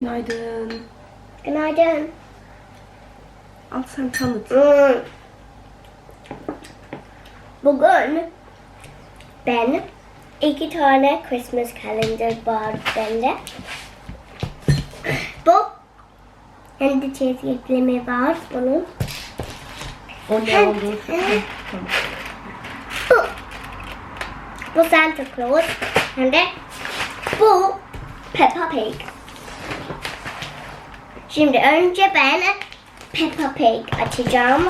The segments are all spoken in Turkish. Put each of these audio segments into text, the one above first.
Günaydın. Günaydın. Al sen tanıt. Hmm. Bugün ben iki tane Christmas calendar var bende. Bu hem de çizgikleme var bunun. O ne oldu? Tamam. Bu. Bu Santa Claus. Hem de bu Peppa Pig. Şimdi önce ben Peppa Pig açacağım.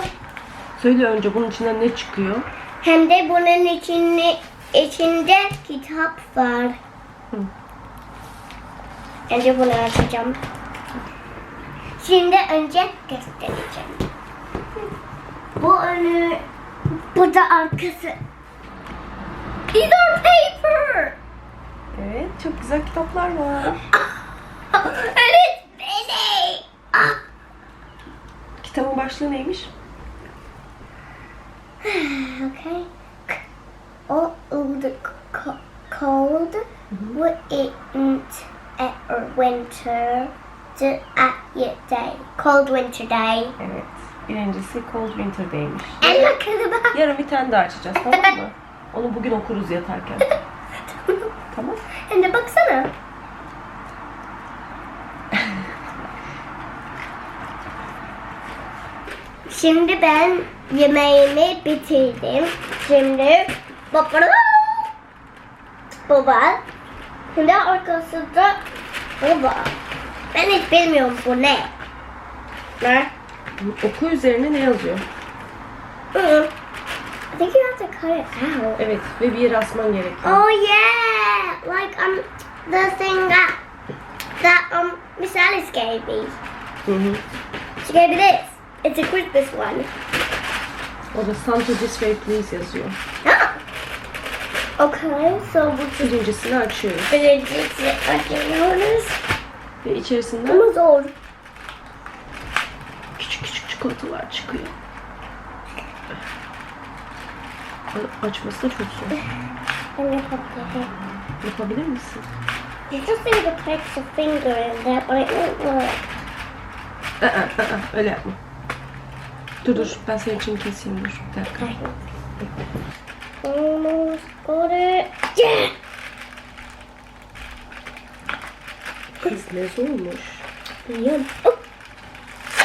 Söyle önce bunun içinden ne çıkıyor? Hem de bunun içinde, içinde kitap var. Hı. Önce bunu açacağım. Şimdi önce göstereceğim. Bu önü, bu da arkası. These are paper. Evet, çok güzel kitaplar var. Başlığı neymiş? Okay. The c- cold wouldn't at winter the at your day. Cold winter day. Evet. Birincisi Cold look at the back. Yarın bir tane daha açacağız tamam mı? Onu bugün okuruz yatarken. Tamam. And the baksana. Şimdi ben yemeğimi bitirdim. Şimdi baba baba. Şimdi arkasında baba. Ben hiç bilmiyorum bu ne. Ne? Oku üzerine ne yazıyor? Hı. I think you have to cut it out. Evet ve bir yere asman gerekiyor. Oh yeah, like um the thing that that um Miss Alice gave me. Hı hı. She gave me this. It's a Christmas one. O da Santa This Way Please yazıyor. Okay, so bu Birincisini açıyoruz. birincisi açıyoruz. Ve içerisinden Ama zor. küçük küçük çikolatalar çıkıyor. A- Açması da çok zor. Ben yapabilirim. Yapabilir misin? You just need to place your finger in there, but it won't work. Aa, aa, öyle yapma. Dur dur ben senin için keseyim dur. Bir dakika. Almost got it. Yeah! Kız ne zormuş. Yum. Oh.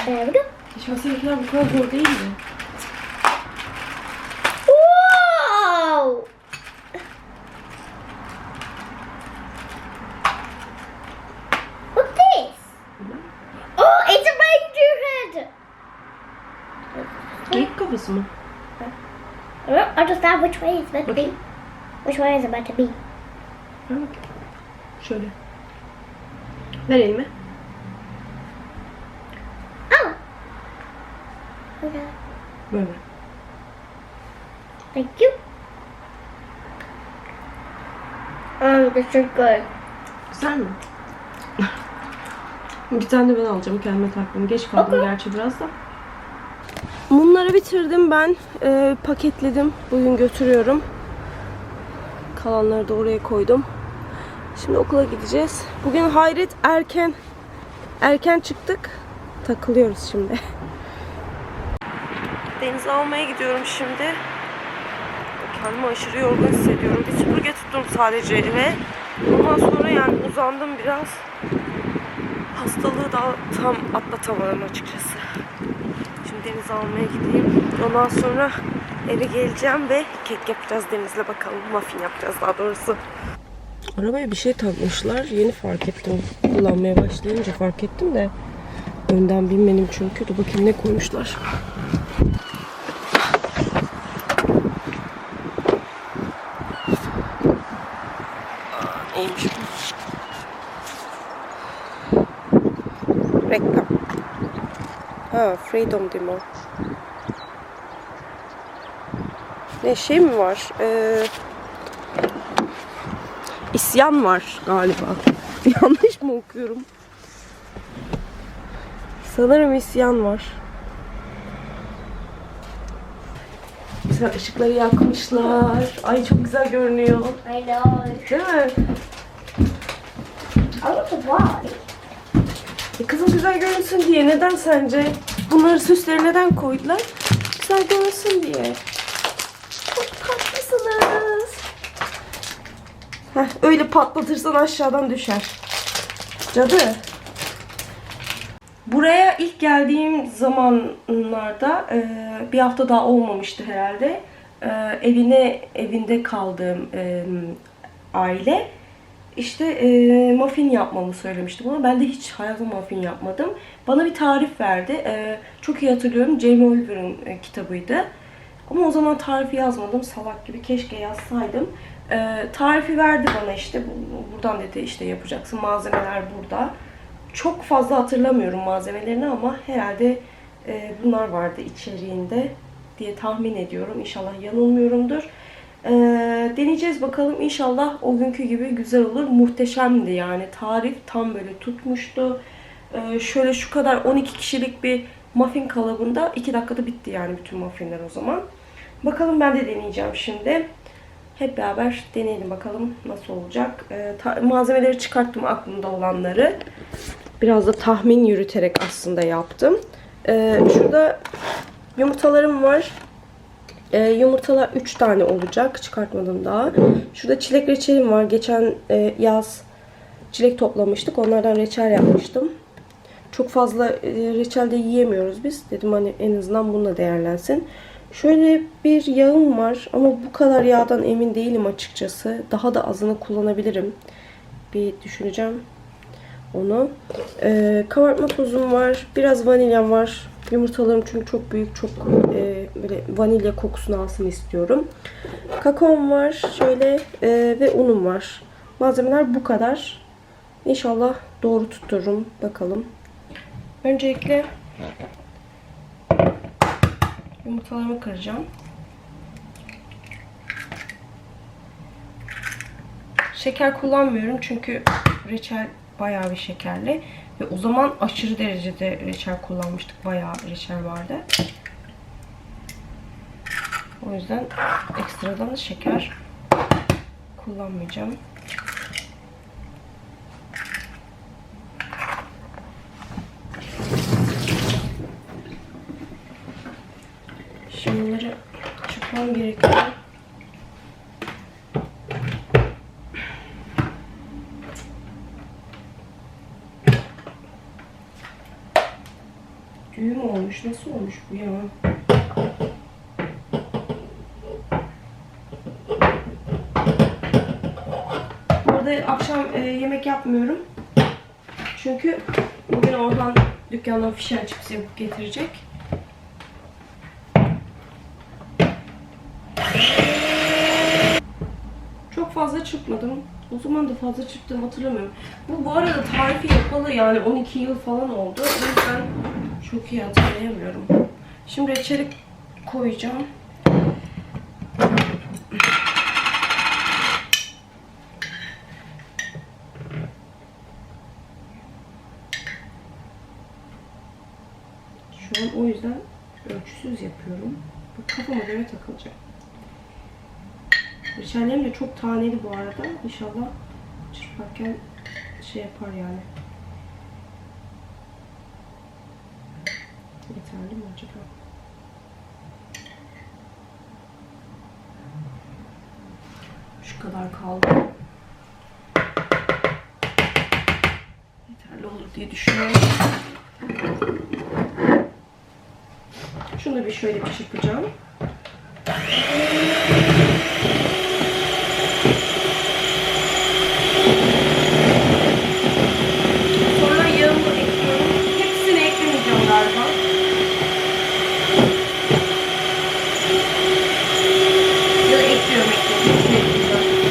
There we go. Şahsiyekiler bu kadar zor değildi. Whoa! What's this? Oh, it's a reindeer head! Kafası mı? I understand which way it's meant to be. Okay. Which way is it meant to be? Ha, bak. Şöyle. Ver elimi. Oh! Okay. Böyle. Thank you. Oh, this is good. Güzel mi? bir tane de ben alacağım kendime taktım. Geç kaldım gerçi biraz da. Bunları bitirdim ben. Ee, paketledim. Bugün götürüyorum. Kalanları da oraya koydum. Şimdi okula gideceğiz. Bugün hayret erken erken çıktık. Takılıyoruz şimdi. Denize almaya gidiyorum şimdi. Kendimi aşırı yorgun hissediyorum. Bir süpürge tuttum sadece elime. Ondan sonra yani uzandım biraz. Hastalığı da tam atlatamadım açıkçası. Denize almaya gideyim. Ondan sonra eve geleceğim ve kek yapacağız Deniz'le bakalım. Muffin yapacağız daha doğrusu. Arabaya bir şey takmışlar. Yeni fark ettim. Kullanmaya başlayınca fark ettim de. Önden binmedim çünkü. Dur bakayım ne koymuşlar. Neymiş bu? Reklam. Ha, Freedom Demo. Ne şey mi var? Ee, isyan var galiba. Yanlış mı okuyorum? Sanırım isyan var. Güzel ışıkları yakmışlar. Ay çok güzel görünüyor. I know. Değil mi? I wonder why. Güzel görünsün diye. Neden sence? Bunları süsleri neden koydular? Güzel görünsün diye. Çok tatlısınız. Heh, öyle patlatırsan aşağıdan düşer. Cadı. Buraya ilk geldiğim zamanlarda e, bir hafta daha olmamıştı herhalde. E, evine evinde kaldığım e, aile işte e, muffin yapmamı söylemişti bana. Ben de hiç hayatımda muffin yapmadım. Bana bir tarif verdi. E, çok iyi hatırlıyorum. Jamie Oliver'ın e, kitabıydı. Ama o zaman tarifi yazmadım. Salak gibi. Keşke yazsaydım. E, tarifi verdi bana işte. Bu- Buradan dedi işte yapacaksın. Malzemeler burada. Çok fazla hatırlamıyorum malzemelerini ama herhalde e, bunlar vardı içeriğinde diye tahmin ediyorum. İnşallah yanılmıyorumdur. E, deneyeceğiz bakalım. İnşallah o günkü gibi güzel olur. Muhteşemdi yani. Tarif tam böyle tutmuştu. E, şöyle şu kadar 12 kişilik bir muffin kalıbında 2 dakikada bitti yani bütün muffinler o zaman. Bakalım ben de deneyeceğim şimdi. Hep beraber deneyelim bakalım nasıl olacak. E, malzemeleri çıkarttım aklımda olanları. Biraz da tahmin yürüterek aslında yaptım. Ee, şurada yumurtalarım var. Ee, yumurtalar 3 tane olacak. Çıkartmadım daha. Şurada çilek reçelim var. Geçen e, yaz çilek toplamıştık. Onlardan reçel yapmıştım. Çok fazla e, reçel de yiyemiyoruz biz. Dedim hani en azından bununla değerlensin. Şöyle bir yağım var ama bu kadar yağdan emin değilim açıkçası. Daha da azını kullanabilirim. Bir düşüneceğim onu. Ee, kabartma tozum var. Biraz vanilyam var. Yumurtalarım çünkü çok büyük, çok e, böyle vanilya kokusunu alsın istiyorum. Kakaom var şöyle e, ve unum var. Malzemeler bu kadar. İnşallah doğru tuttururum. Bakalım. Öncelikle yumurtalarımı kıracağım. Şeker kullanmıyorum çünkü reçel bayağı bir şekerli. Ve o zaman aşırı derecede reçel kullanmıştık. Bayağı reçel vardı. O yüzden ekstradan da şeker kullanmayacağım. Şimdi bunları çıkmam gerekiyor. Olmuş. Bu ya? Burada akşam e, yemek yapmıyorum. Çünkü bugün Orhan dükkandan fişen cips yapıp getirecek. Çok fazla çırpmadım. O zaman da fazla çırptım hatırlamıyorum. Bu bu arada tarifi yapalı yani 12 yıl falan oldu. O yüzden çok iyi hatırlayamıyorum. Şimdi reçeli koyacağım. Şu an o yüzden ölçüsüz yapıyorum. Bu kafama göre takılacak. Reçellerim de çok taneli bu arada. İnşallah çırparken şey yapar yani. Yeterli mi acaba? Şu kadar kaldı. Yeterli olur diye düşünüyorum. Şunu bir şöyle bir çırpacağım. Sonra yağımı ekliyorum. Hepsini eklemeyeceğim galiba. Ya da ekliyorum ekliyorum. Hepsini ekleyeceğim.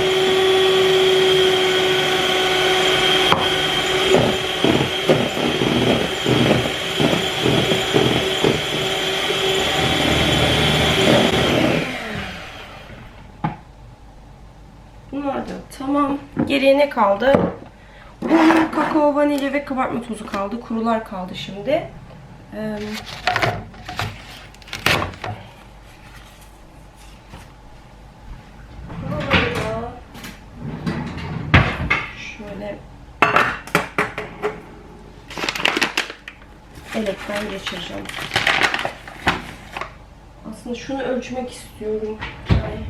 Bunlar da tamam. Geriye ne kaldı? Un, kakao, vanilya ve kabartma tozu kaldı. Kurular kaldı şimdi. Şöyle elekten geçireceğim. Aslında şunu ölçmek istiyorum. Yani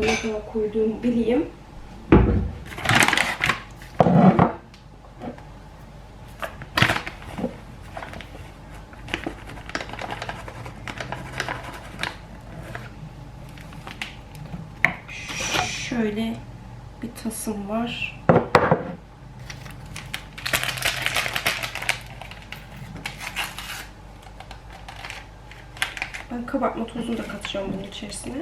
ne kadar koyduğumu bileyim. Şöyle bir tasım var. Ben kabartma tozunu da katacağım bunun içerisine.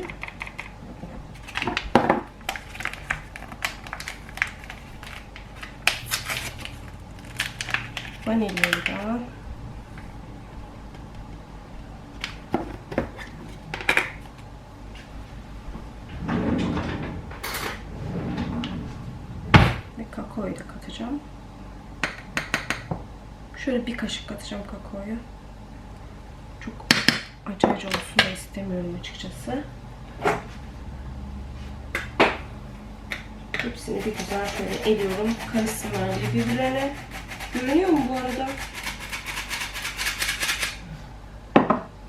Vanilyayı da. Ve kakaoyu da katacağım. Şöyle bir kaşık katacağım kakaoyu. Çok acı acı olsun da istemiyorum açıkçası. Hepsini bir güzel şöyle ediyorum. Karışsınlar birbirlerine. Görünüyor mu bu arada?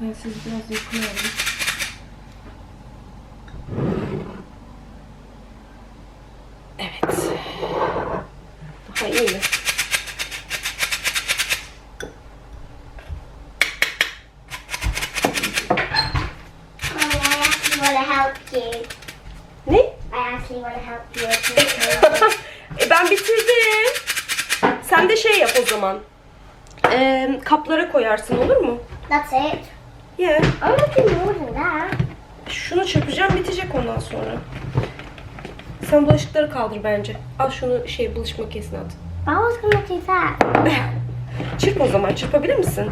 Ben sizi biraz yakıyorum. Evet. Daha iyi mi? Mommy, I actually want Ne? I actually want to help you with this. e ben bitirdim. Sen de şey yap o zaman. Ee, kaplara koyarsın olur mu? That's it. Yeah. I want to do more than that. Şunu çırpacağım bitecek ondan sonra. Sen bulaşıkları kaldır bence. Al şunu şey bulaşık makinesine at. I was to do that. Çırp o zaman. Çırpabilir misin?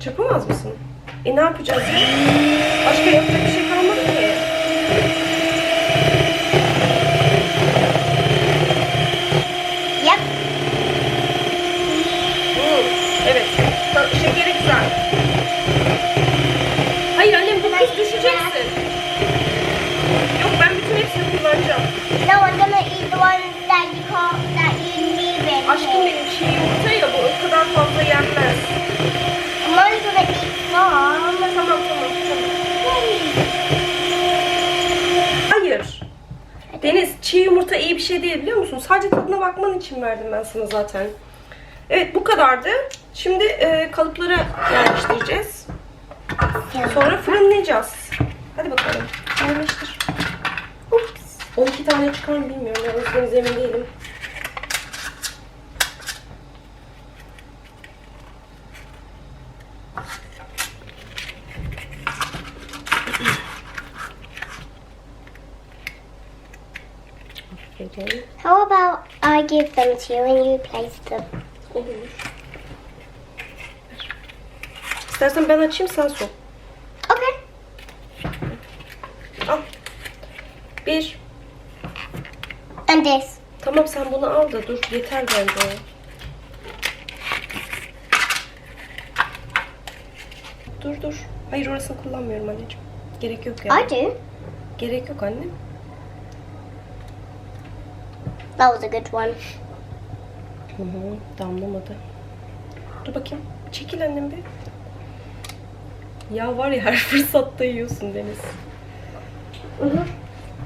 Çırpamaz mısın? E ne yapacağız? Başka yapacak bir şey kalmadı ki. Yep. Hmm, Evet. Bak şekeri güzel. Hayır annem bu kız düşeceksin. Yok ben bütün hepsini kullanacağım. No, I'm going to eat the ones that you call, that you need in Aşkım benim çiğ yumurta ya bu o kadar fazla yenmez. I'm only going to eat some. Tamam tamam tamam. Hayır. Deniz çiğ yumurta iyi bir şey değil biliyor musun? Sadece tadına bakman için verdim ben sana zaten. Evet bu kadardı. Şimdi e, kalıplara yerleştireceğiz. Sonra fırınlayacağız. Hadi bakalım. Yerleştir. Oops. 12 tane çıkar mı bilmiyorum. Ben emin değilim. Aferin. How about I give them to you and you place them? Olur. İstersen ben açayım sen sok. Okay. Al. Bir. And this. Tamam sen bunu al da dur. Yeter bence. Dur dur. Hayır orasını kullanmıyorum anneciğim. Gerek yok yani. I do. Gerek yok annem. That was a good one. Hı hı, damlamadı. Dur bakayım. Çekil annem bir. Ya var ya her fırsatta yiyorsun Deniz. Mm-hmm.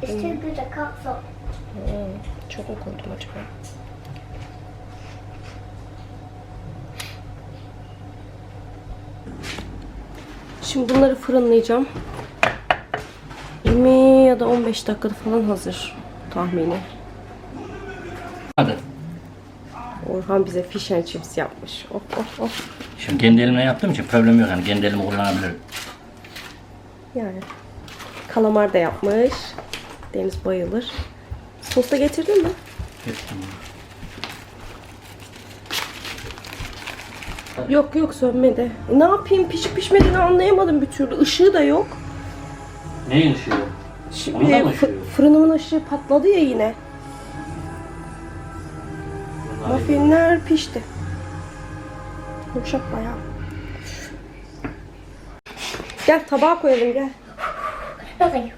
It's too good. Hı, çok mu koydum acaba? Şimdi bunları fırınlayacağım. 20 ya da 15 dakikada falan hazır tahmini. Hadi. Orhan bize fish and chips yapmış. Of of of. Şimdi kendi elimle yaptığım için problem yok. Yani kendi elimi kullanabilirim. Yani. Kalamar da yapmış. Deniz bayılır. Sos da getirdin mi? Hepsini. Yok yok sönmedi. E, ne yapayım pişip pişmediğini anlayamadım bir türlü. Işığı da yok. Neyin ışığı? Şimdi ışığı? fırınımın ışığı patladı ya yine. Muffinler pişti. Yumuşak bayağı. Gel tabağa koyalım gel. Nothing.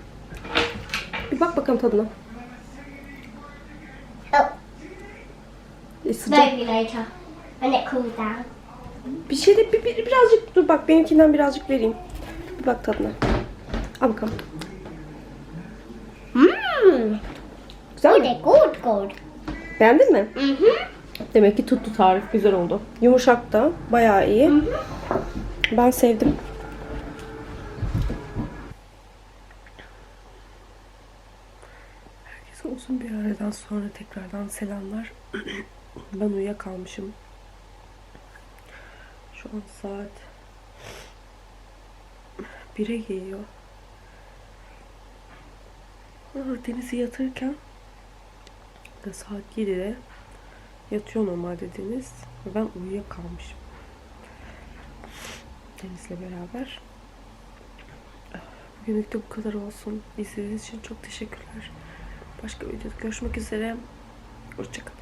Bir bak bakalım tadına. Oh, E, sıcak. maybe later. When it cools down. Bir şey de bir, bir- birazcık dur bak benimkinden birazcık vereyim. Bir bak tadına. Al bakalım. Mm. Güzel mi? good, good. Beğendin mi? Mm-hmm. Demek ki tuttu tarif. Güzel oldu. Yumuşak da bayağı iyi. Ben sevdim. Herkese uzun bir aradan sonra tekrardan selamlar. ben uyuyakalmışım. Şu an saat 1'e geliyor. Deniz'i yatırırken de saat 7'de yatıyor normalde Deniz. Ve ben uyuyakalmışım. Deniz'le beraber. Bugünlük de bu kadar olsun. İzlediğiniz için çok teşekkürler. Başka videoda görüşmek üzere. Hoşçakalın.